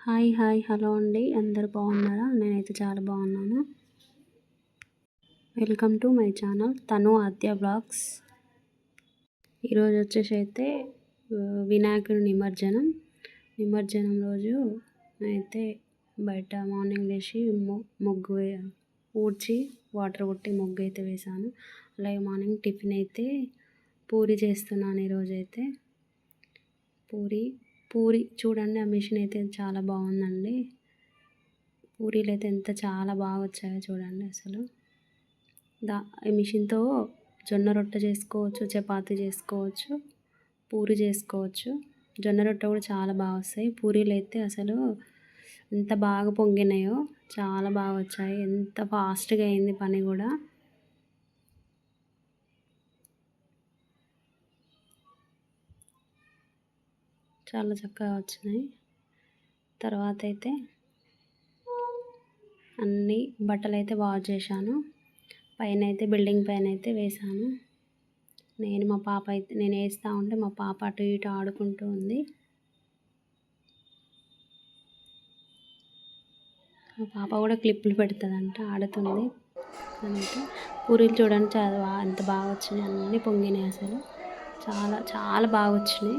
Hi hi hello అండి. అందరు బాగున్నారా? నేనైతే చాలా బాగున్నాను. వెల్కమ్ టు మై ఛానల్ తను ఆద్య బ్లాగ్స్. ఈరోజు వచ్చేసి అయితే వినాయకుడి నిమజ్జనం. నిమజ్జనం రోజు అయితే బయట మార్నింగ్ లేచి ముగ్గు ఊడ్చి వాటర్ కొట్టి ముగ్గు అయితే వేశాను. అలాగే మార్నింగ్ టిఫిన్ అయితే పూరి చేస్తున్నాను ఈరోజైతే పూరి పూరి చూడండి ఆ మిషన్ అయితే చాలా బాగుందండి. పూరీలు అయితే ఎంత చాలా బాగా వచ్చాయో చూడండి అసలు. దా ఈ మిషన్తో జొన్న రొట్టె చేసుకోవచ్చు చపాతి చేసుకోవచ్చు పూరి చేసుకోవచ్చు. జొన్న రొట్టె కూడా చాలా బాగా వస్తాయి. పూరీలు అయితే అసలు ఎంత బాగా పొంగినాయో చాలా బాగా వచ్చాయి. ఎంత ఫాస్ట్గా అయింది పని కూడా. చాలా చక్కగా వచ్చినాయి. తర్వాత అయితే అన్నీ బట్టలు అయితే వాష్ చేశాను. పైన అయితే బిల్డింగ్ పైన అయితే వేసాను నేను మా పాప అయితే నేను వేస్తూ ఉంటే మా పాప అటు ఇటు ఆడుకుంటూ ఉంది. మా పాప కూడా క్లిప్పులు పెడుతుందంట ఆడుతుంది. అంటే పూరీలు చూడండి చాలా ఎంత బాగా వచ్చినాయి. అన్నీ పొంగినాయి అసలు. చాలా చాలా బాగా వచ్చినాయి.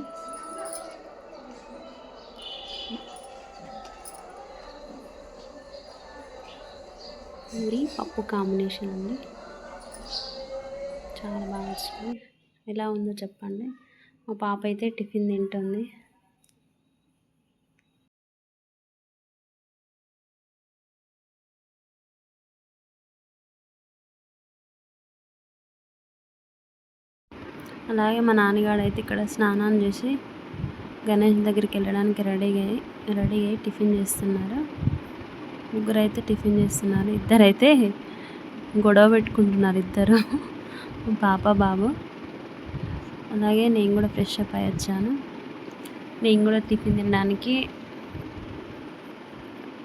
పూరి పప్పు కాంబినేషన్ అండి. చాలా బాగా వచ్చింది. ఎలా ఉందో చెప్పండి. మా పాప అయితే టిఫిన్ తింటుంది. అలాగే మా నాన్నగాడు అయితే ఇక్కడ స్నానం చేసి గణేష్ దగ్గరికి వెళ్ళడానికి రెడీ అయ్యి రెడీ అయ్యి టిఫిన్ చేస్తున్నారు. ముగ్గురు అయితే టిఫిన్ చేస్తున్నారు. ఇద్దరైతే గొడవ పెట్టుకుంటున్నారు ఇద్దరు. పాప బాబు. అలాగే నేను కూడా ఫ్రెష్ అప్ అయ్యి వచ్చాను. నేను కూడా టిఫిన్ తినడానికి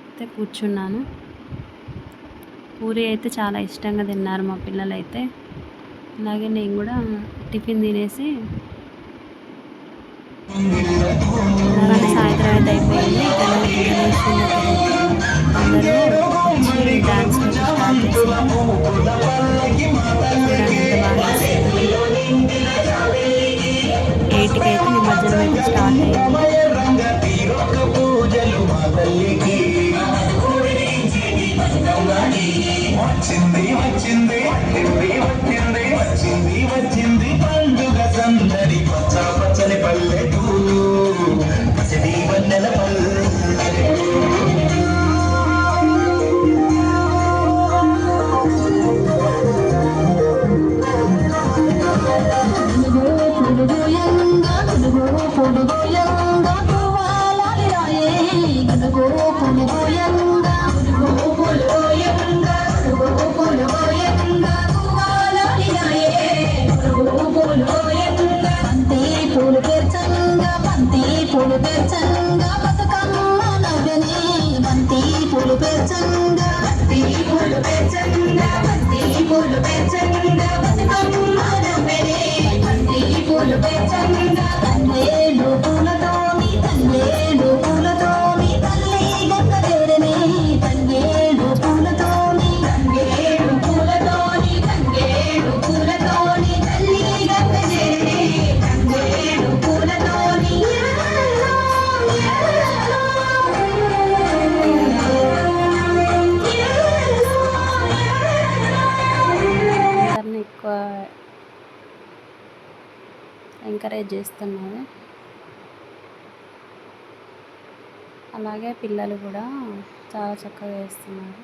అయితే కూర్చున్నాను. పూరి అయితే చాలా ఇష్టంగా తిన్నారు మా పిల్లలు అయితే అలాగే నేను కూడా టిఫిన్ తినేసి సాయంత్రం అయితే అయిపోయింది అందరూ డాన్స్ ఎయిట్కి అయితే నిమజ్జనం అయితే స్టార్ట్ అయింది. వచ్చింది వచ్చింది వచ్చింది. கொண்டுதான் ఎంకరేజ్ చేస్తున్నారు. అలాగే పిల్లలు కూడా చాలా చక్కగా వేస్తున్నారు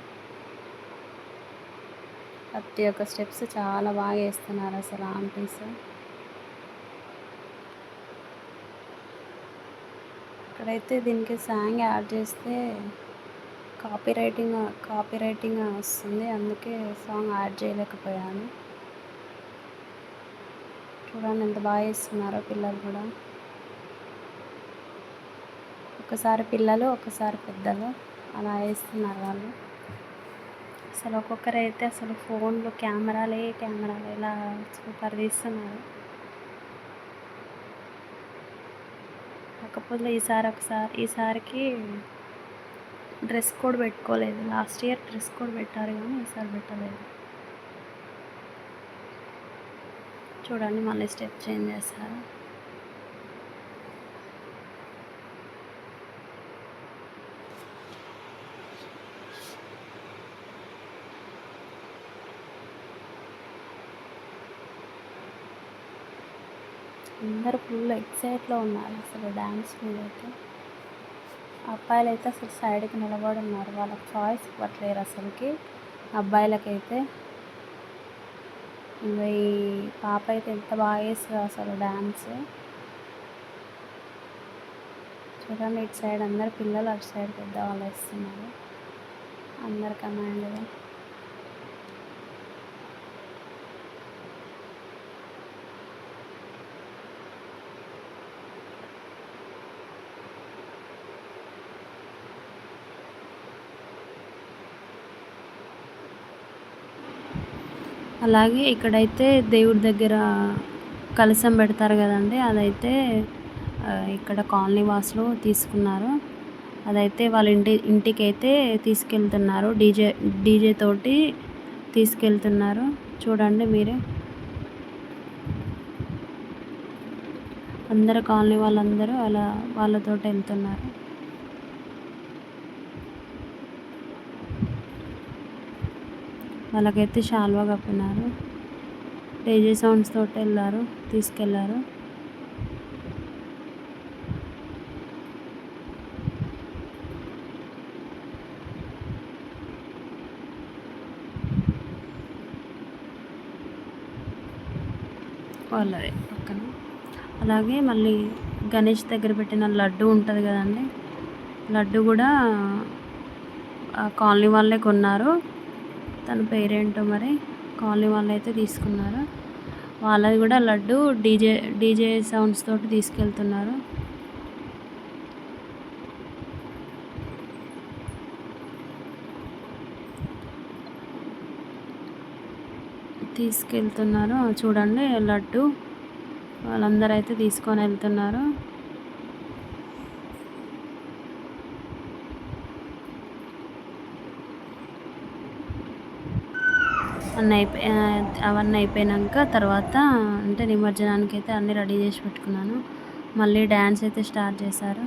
ప్రతి ఒక్క స్టెప్స్ చాలా బాగా వేస్తున్నారు అసలు ఆంటీస్. ఇక్కడైతే దీనికి సాంగ్ యాడ్ చేస్తే కాపీ రైటింగ్ కాపీ రైటింగ్ వస్తుంది. అందుకే సాంగ్ యాడ్ చేయలేకపోయాను. చూడండి ఎంత బాగా వేస్తున్నారో పిల్లలు కూడా. ఒకసారి పిల్లలు ఒకసారి పెద్దలు అలా వేస్తున్నారు వాళ్ళు. అసలు ఒక్కొక్కరు అయితే అసలు ఫోన్లో కెమెరాలే కెమెరాలు ఇలా సూపర్ తీస్తున్నారు కాకపోతే ఈసారి ఒకసారి ఈసారికి డ్రెస్ కోడ్ పెట్టుకోలేదు. లాస్ట్ ఇయర్ డ్రెస్ కోడ్ పెట్టారు కానీ ఈసారి పెట్టలేదు. చూడండి మళ్ళీ స్టెప్ చేంజ్ చేస్తారు? అందరు ఫుల్ ఎక్సైట్లో ఉన్నారు అసలు డ్యాన్స్ మీద అయితే. అబ్బాయిలు అయితే అసలు సైడ్కి నిలబడి ఉన్నారు. వాళ్ళకి చాయిస్ ఇవ్వట్లేరు అసలుకి. అబ్బాయిలకైతే ఇంకా ఈ పాప అయితే ఎంత బాగా వేస్తుంది అసలు డ్యాన్స్ చూడండి ఇటు సైడ్ అందరు పిల్లలు అటు సైడ్ పెద్దవాళ్ళు వేస్తున్నారు. అందరు కమాండ్గా అలాగే ఇక్కడైతే దేవుడి దగ్గర కలశం పెడతారు కదండి అదైతే ఇక్కడ కాలనీ వాసులు తీసుకున్నారు. అదైతే వాళ్ళ ఇంటి ఇంటికి అయితే తీసుకెళ్తున్నారు. డీజే డీజే తోటి తీసుకెళ్తున్నారు. చూడండి మీరే. అందరు కాలనీ వాళ్ళందరూ అలా వాళ్ళతో వెళ్తున్నారు. వాళ్ళకైతే షాల్వా కప్పినారు. డేజే సౌండ్స్ తోటి వెళ్ళారు తీసుకెళ్ళారు. వాళ్ళది పక్కన. అలాగే మళ్ళీ గణేష్ దగ్గర పెట్టిన లడ్డు ఉంటుంది కదండి. లడ్డు కూడా ఆ కాలనీ వాళ్ళే కొన్నారు. తన పేరేంటో మరి కాలనీ వాళ్ళు అయితే తీసుకున్నారు. వాళ్ళది కూడా లడ్డు డీజే డీజే సౌండ్స్ తోటి తీసుకెళ్తున్నారు. తీసుకెళ్తున్నారు. చూడండి లడ్డు. వాళ్ళందరూ అయితే తీసుకొని వెళ్తున్నారు. అన్నీ అయిపోయి అవన్నీ అయిపోయాక తర్వాత అంటే నిమజ్జనానికి అయితే అన్నీ రెడీ చేసి పెట్టుకున్నాను. మళ్ళీ డ్యాన్స్ అయితే స్టార్ట్ చేశారు.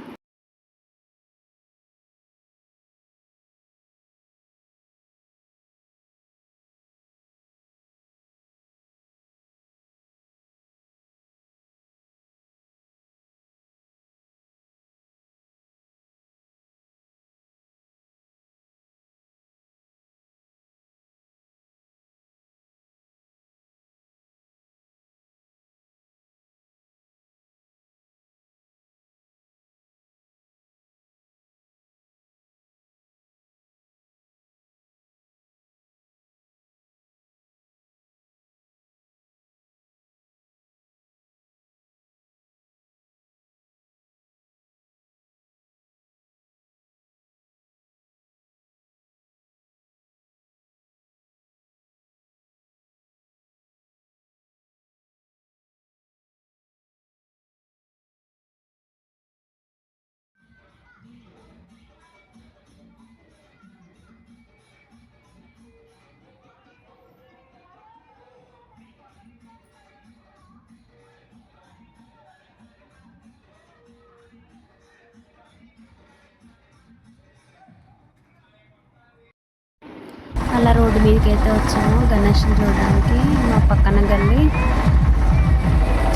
అలా రోడ్డు మీదకి అయితే వచ్చాము గణేష్ చూడడానికి. మా పక్కన గల్లి.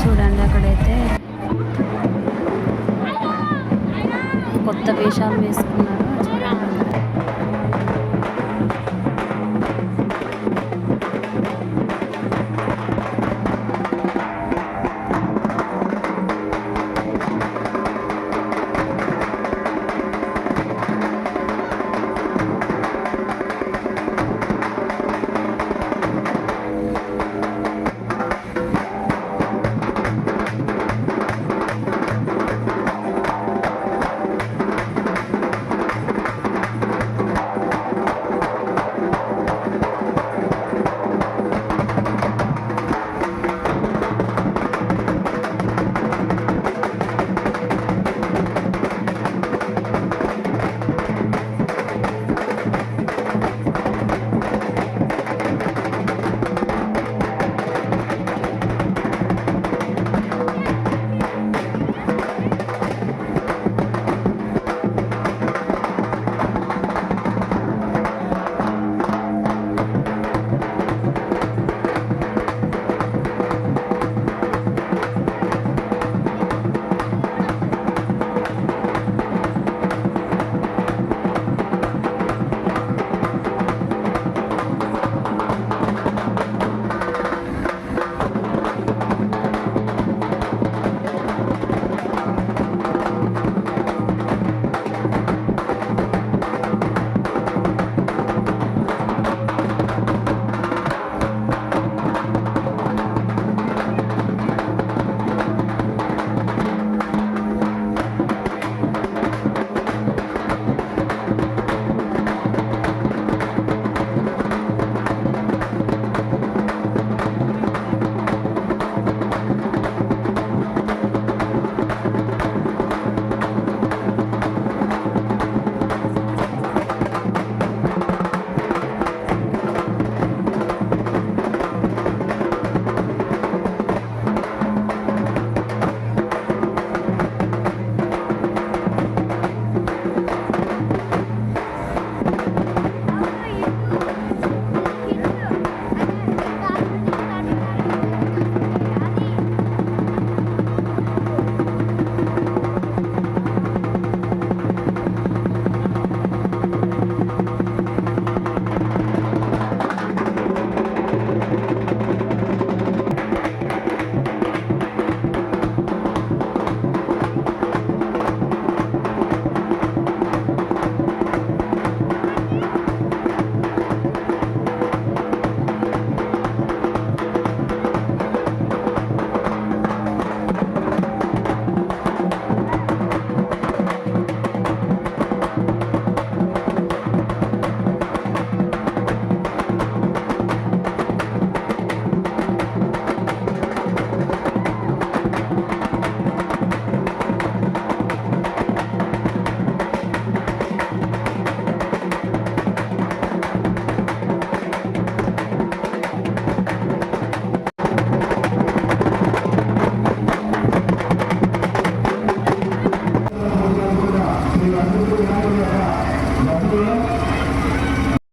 చూడండి అక్కడైతే కొత్త వేషాలు వేసుకున్నారు.